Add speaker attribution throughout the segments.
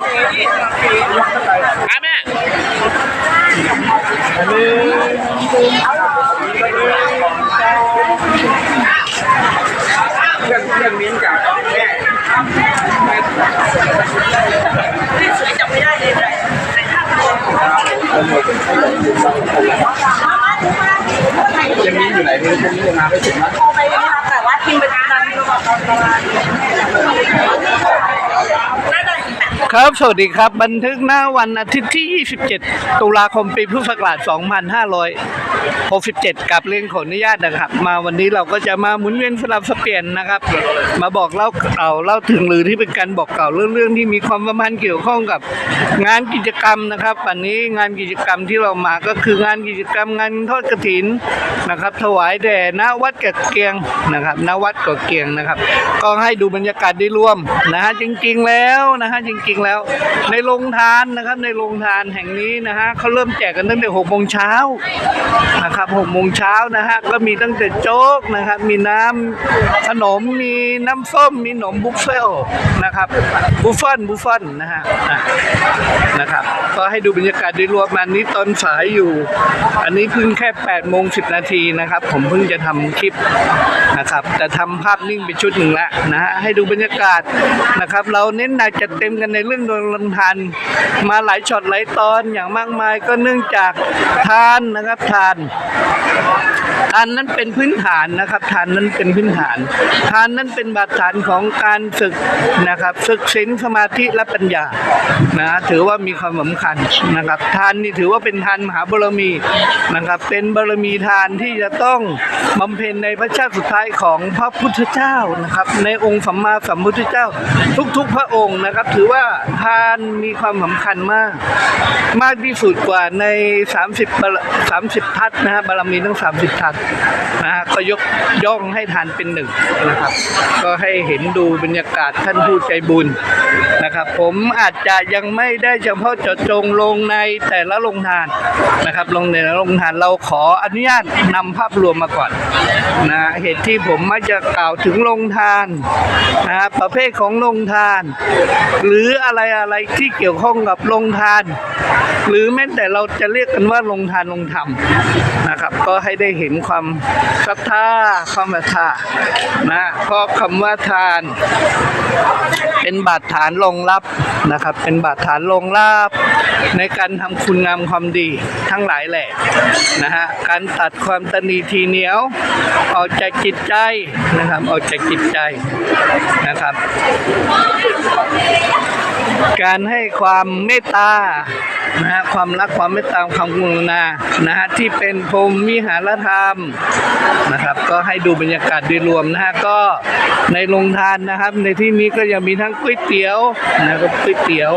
Speaker 1: อะแม่
Speaker 2: อันนี้เพื่อนเพื่อนมิ้นท์กับแม่
Speaker 3: ที่สวยจับไม่ได้เลยเลยถ่าเรา
Speaker 2: ยังมิ้นอยู่ไหนไม่รู้พรุ่งนี้จะมาไม่ถึงนะ
Speaker 3: โทรไปไม่รับแต่ว่าพิมพ์ไปทางโทรศัพท์ประมาณน่าจะอีกแบบ
Speaker 1: ครับ สวัสดีครับ บันทึกหน้าวันอาทิตย์ที่ 27 ตุลาคมปีพุทธศักราช 2567 กับเรื่องขออนุญาตนะครับ มาวันนี้เราก็จะมาหมุนเวียนสลับสเปลี่ยนนะครับ มาบอกเล่าเก่าเล่าถึงหรือที่เป็นการบอกเก่าเรื่องเรื่องที่มีความสัมพันธ์เกี่ยวข้องกับงานกิจกรรมนะครับ วันนี้งานกิจกรรมที่เรามาก็คืองานกิจกรรมงานทอดกฐินนะครับ ถวายแด่ณวัดกะเกียงนะครับณวัดกะเกียงนะครับ ก็ให้ดูบรรยากาศได้ร่วมนะฮะจริง ๆ แล้วนะฮะจริงๆแล้ว ในโรงทานนะครับ ในโรงทานแห่งนี้นะฮะเขาเริ่มแจกกันตั้งแต่หกโมงเช้านะครับหกโมงเช้านะฮะก็มีตั้งแต่โจ๊กนะครับ มีน้ำขนมมีน้ำส้มมีขนมบุฟเฟ่ต์นะครับบุฟเฟ่ต์บุฟเฟ่ต์นะฮะนะครับก็ให้ดูบรรยากาศโดยรวมอันนี้ตอนสายอยู่ อันนี้เพิ่งแค่8โมง10นาทีนะครับ ผมเพิ่งจะทำคลิปนะครับแต่ทำภาพนิ่งไปชุดหนึ่งล้วนะฮะให้ดูบรรยากาศนะครับ เราเน้นหนักจัดเต็มกันในเรื่องโดนลำทานมาหลายช็อตหลายตอนอย่างมากมายก็เนื่องจากทานนะครับทานทานนั้นเป็นพื้นฐานนะครับทานนั้นเป็นพื้นฐาน ทานนั้นเป็นบาดฐานของการศึกนะครับศึกศีลสมาธิและปัญญานะถือว่ามีความสำคัญนะครับ ทานนี่ถือว่าเป็นทานมหาบารมีนะครับ เป็นบารมีทานที่จะต้องบำเพ็ญในพระชาติสุดท้ายของพระพุทธเจ้านะครับ ในองค์สัมมาสัมพุทธเจ้า ทุก ๆ พระองค์นะครับ ถือว่าทานมีความสำคัญมาก มากที่สุดกว่าใน 30บาร30 ทัศนะฮะบารมีทั้ง 30 ทัศนะฮะก็ยกย่องให้ทานเป็นหนึ่งนะครับ ก็ให้เห็นดูบรรยากาศท่านผู้ใจบุญ นะครับ ผมอาจจะยังไม่ได้เฉพาะเจาะจงลงในแต่ละโรงทานนะครับลงในแต่ละโรงทานเราขออนุญาตนำภาพรวมมาก่อนนะเหตุที่ผมมักจะกล่าวถึงโรงทานนะฮะประเภทของโรงทาน หรืออะไรอะไรที่เกี่ยวข้องกับโรงทาน หรือแม้แต่เราจะเรียกกันว่าลงทานลงธรรมนะครับ ก็ให้ได้เห็นความศรัทธาความศรัทธานะเพราะคำว่าทาน เป็นบาดฐานรองงรับนะครับ เป็นบาดฐานรองรับในการทำคุณงามความดีทั้งหลายแหละนะฮะการตัดความตนีทีเหนียวออกจากจิตใจนะครับออกจากจิตใจนะครับ การให้ความเมตตานะฮะความรักความเมตตาความกรุณานะฮะที่เป็นพรมวิหารธรรมนะครับก็ให้ดูบรรยากาศโดยรวมนะฮะก็ในโรงทานนะครับ ในที่นี้ก็ยังมีทั้งก๋วยเตี๋ยวนะครับก๋วยเตี๋ยว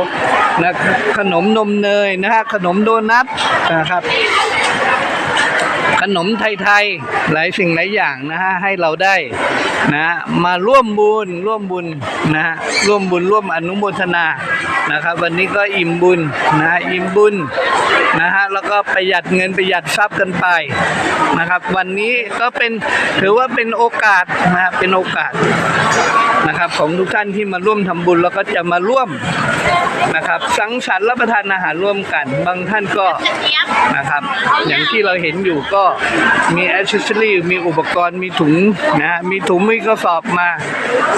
Speaker 1: นะขนมนมเนยนะฮะขนมโดนัทนะครับ ขนมไทยๆหลายสิ่งหลายอย่างนะฮะให้เราได้นะฮะมาร่วมบุญร่วมบุญนะฮะร่วมบุญร่วมอนุโมทนานะครับ วันนี้ก็อิ่มบุญนะฮะอิ่มบุญนะฮะแล้วก็ประหยัดเงินประหยัดทรัพย์กันไปนะครับ วันนี้ก็เป็นถือว่าเป็นโอกาสนะฮะเป็นโอกาส นะครับ ของทุกท่านที่มาร่วมทำบุญแล้วก็จะมาร่วมนะครับ สังสรรค์รับประทานอาหารร่วมกัน บางท่านก็นะครับ อย่างที่เราเห็นอยู่ก็มีแอ c เซอรี่มีอุปกรณ์มีถุงนะฮะมีถุงมีกระสอบมา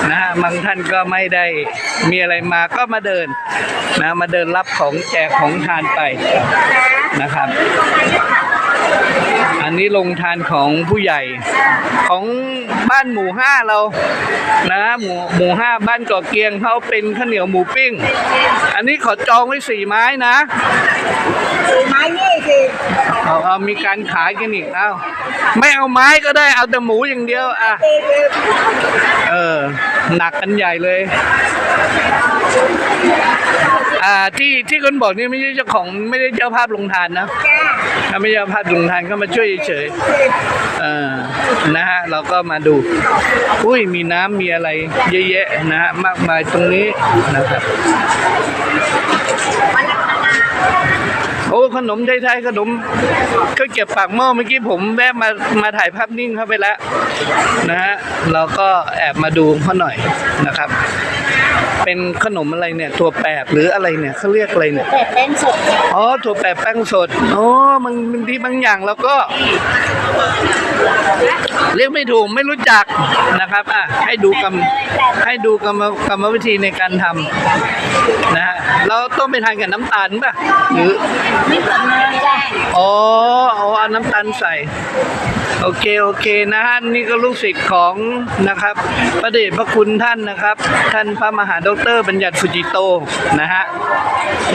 Speaker 1: นะฮะบางท่านก็ไม่ได้มีอะไรมาก็มาเดินนะมาเดินรับของแจกของทานไปนะครับ อันนี้ลงทานของผู้ใหญ่ของบ้านหมู่ห้าเรานะหมู่หมู่ห้าบ้านก่อเกียงเขาเป็นข้าวเหนียวหมูปิ้ง อันนี้ขอจองไว้สี่ไม้นะ
Speaker 3: ไม้นี่สิ
Speaker 1: เอาเอามีการขายกันอีกเอาไม่เอาไม้ก็ได้เอาแต่หมูอย่างเดียวอะเออหนักกันใหญ่เลย อ่าที่ที่คนบอกนี่ไม่ใช่เจ้าของไม่ได้เจ้าภาพลงทานนะถ้าไม่ใช่เจ้าภาพลงทานก็มาช่วยเฉยๆเออนะฮะเราก็มาดูอุ้ยมีน้ำมีอะไรเยอะแยะนะฮะมากมายตรงนี้นะครับโอ้ขนมไทยๆขนมก็เก็บปากหม้อเมื่อกี้ผมแวะมามาถ่ายภาพนิ่งเข้าไปแล้วนะฮะเราก็แอบมาดูเขาหน่อยนะครับ เป็นขนมอะไรเนี่ยถั่วแปบหรืออะไรเนี่ยเขาเรียกอะไรเนี่ย
Speaker 3: แต่เป็นสด
Speaker 1: อ๋อถั่วแปบแป้งสดอ๋อมันบางทีบางอย่างเราก็ เรียกไม่ถูกไม่รู้จักนะครับ อะ ให้ดูกรรมให้ดูกรรมกรรมวิธีในการทำ นะฮะเราต้องไปทานกับน้ำตาลป่ะหรือ
Speaker 3: ไม่เหมือนเลยจ้ะ
Speaker 1: อ๋อเอาเอาน้ำตาลใส่ โอเค โอเคนะฮะนี่ก็ลูกศิษย์ของนะครับพระเดชพระคุณท่านนะครับ ท่านพระมหาดอเตอรบัญญัติสุจิโตนะฮะ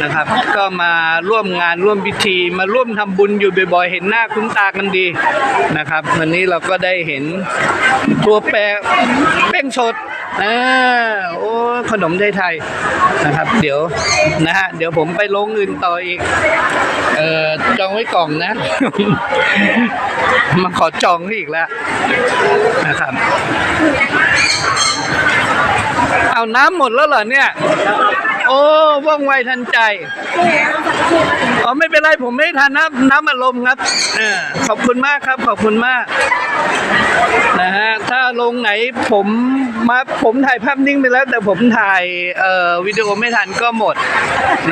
Speaker 1: นะครับ ก็มาร่วมงานร่วมพิธี มาร่วมทำบุญอยู่บ่อยๆ เห็นหน้าคุ้นตากันดีนะครับ วันนี้เราก็ได้เห็นตัวแปรเป้งสด อ่าโอ้ขนมไทยๆนะครับ เดี๋ยวนะฮะเดี๋ยวผมไปลงอื่นต่ออีก เอ่อจองไว้กล่องนะ มาขอจองให้อีกแล้วนะครับ เอาน้ำหมดแล้วเหรอเนี่ย โอ้ว่องไวทันใจอ๋อไม่เป็นไรผมไม่ทานน้ำน้ำอารมณ์ครับอขอบคุณมากครับ ขอบคุณมากนะฮะถ้าลงไหนผม มาผมถ่ายภาพนิ่งไปแล้ว แต่ผมถ่ายเอ่อวิดีโอไม่ทันก็หมด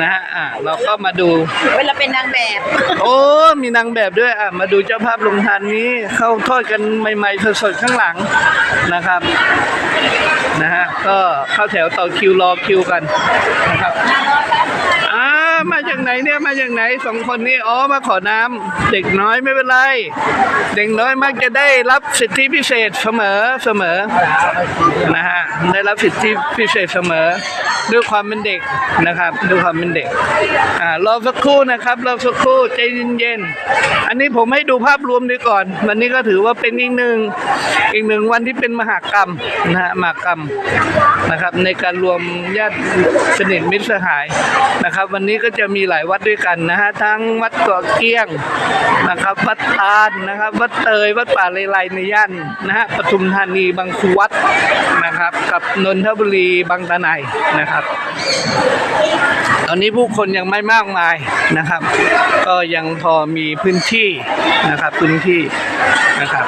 Speaker 1: นะฮะอะเราก็มาดู
Speaker 3: เวลาเป็นนางแบบ
Speaker 1: โอ้ มีนางแบบด้วยอะมาดูเจ้าภาพลงทานนี้เข้าทอดกันใหม่ๆสดๆข้างหลังนะครับนะฮะก็เข้าแถวต่อคิวรอคิวกันนะครับ อ่า มาจากไหน เนี่ยมาจากไหนสองคนนี้อ๋อมาขอน้ำเด็กน้อยไม่เป็นไร เด็กน้อยมักจะได้รับสิทธิพิเศษเสมอเสมอนะฮะได้รับสิทธิพิเศษเสมอ ด้วยความเป็นเด็กนะครับ ด้วยความเป็นเด็กอ่ารอสักครู่นะครับรอสักครู่ใจเย็นๆอันนี้ผมให้ดูภาพรวมดีก่อน วันนี้ก็ถือว่าเป็นอีกหนึ่งอีกหนึ่งวันที่เป็นมหากรรมนะฮะมหากรรมนะครับ ในการรวมญาติสนิทมิตรสหายนะครับ วันนี้ก็จะมีหลายวัดด้วยกันนะฮะทั้งวัดเกาะเกี้ยงนะครับ วัดตาลนะครับ วัดเตยวัดป่าเลไลในย่านนะฮะปทุมธานีบางคูวัดนะครับ กับนนทบุรีบางตะไนนะครับ ตอนนี้ผู้คนยังไม่มากมายนะครับ ก็ยังพอมีพื้นที่นะครับพื้นที่นะครับ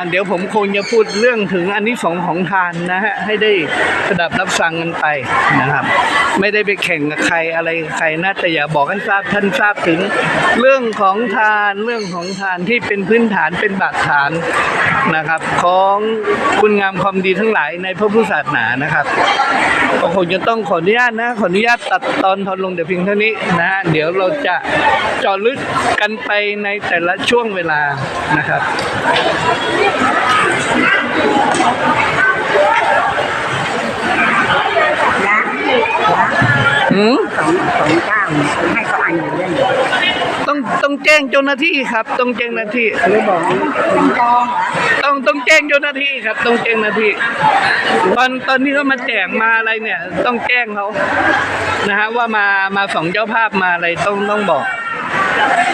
Speaker 1: นะเดี๋ยวผมคงจะพูดเรื่องถึงอันนี้สองของทานนะฮะให้ได้สดับรับฟังกันไปนะครับ ไม่ได้ไปแข่งกับใครอะไรใครนะแต่อย่าบอกให้ทราบท่านทราบถึงเรื่องของทานเรื่องของทานที่เป็นพื้นฐานเป็นบาดฐานนะครับ ของคุณงามความดีทั้งหลายในพระพุทธศาสนานะครับก็คงจะต้องขออนุญาตนะขออนุญาตตัดตอนทอนลงแต่เพียงเท่านี้นะฮะเดี๋ยวเราจะจาะลึกกันไปในแต่ละช่วงเวลานะครับหืม
Speaker 3: สองสองเก้าให้เขาอ่านอยู่เรื่อย
Speaker 1: ต้องต้องแจ้งเจ้าหน้าที่ครับ ต้องแจ้งเจ้าหน้าที่
Speaker 3: เลยบอกคุณจองเหรอ
Speaker 1: ต้องต้องแจ้งเจ้าหน้าที่ครับ ต้องแจ้งเจ้าหน้าที่ ตอนตอนที่เขามาแจกมาอะไรเนี่ย ต้องแจ้งเขานะฮะว่ามามาสองเจ้าภาพมาอะไรต้องต้องบอก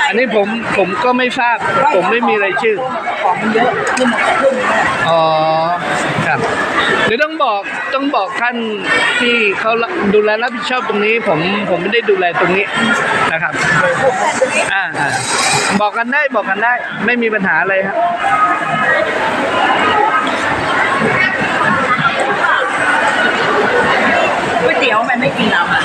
Speaker 1: อันนี้ผมผมก็ไม่ทราบ ผมไม่มีรายชื่อ
Speaker 3: ของมันเยอะขึ้นขึ้น
Speaker 1: อ๋อ ครับ เดี๋ยวต้องบอกต้องบอกท่านที่เขาดูแลรับผิดชอบตรงนี้ ผมผมไม่ได้ดูแลตรงนี้นะครับ อ่าอ่าบอกกันได้บอกกันได้ ไม่มีปัญหาอะไรครับ
Speaker 3: ก๋วยเตี๋ยวมันไม่กินเราอะ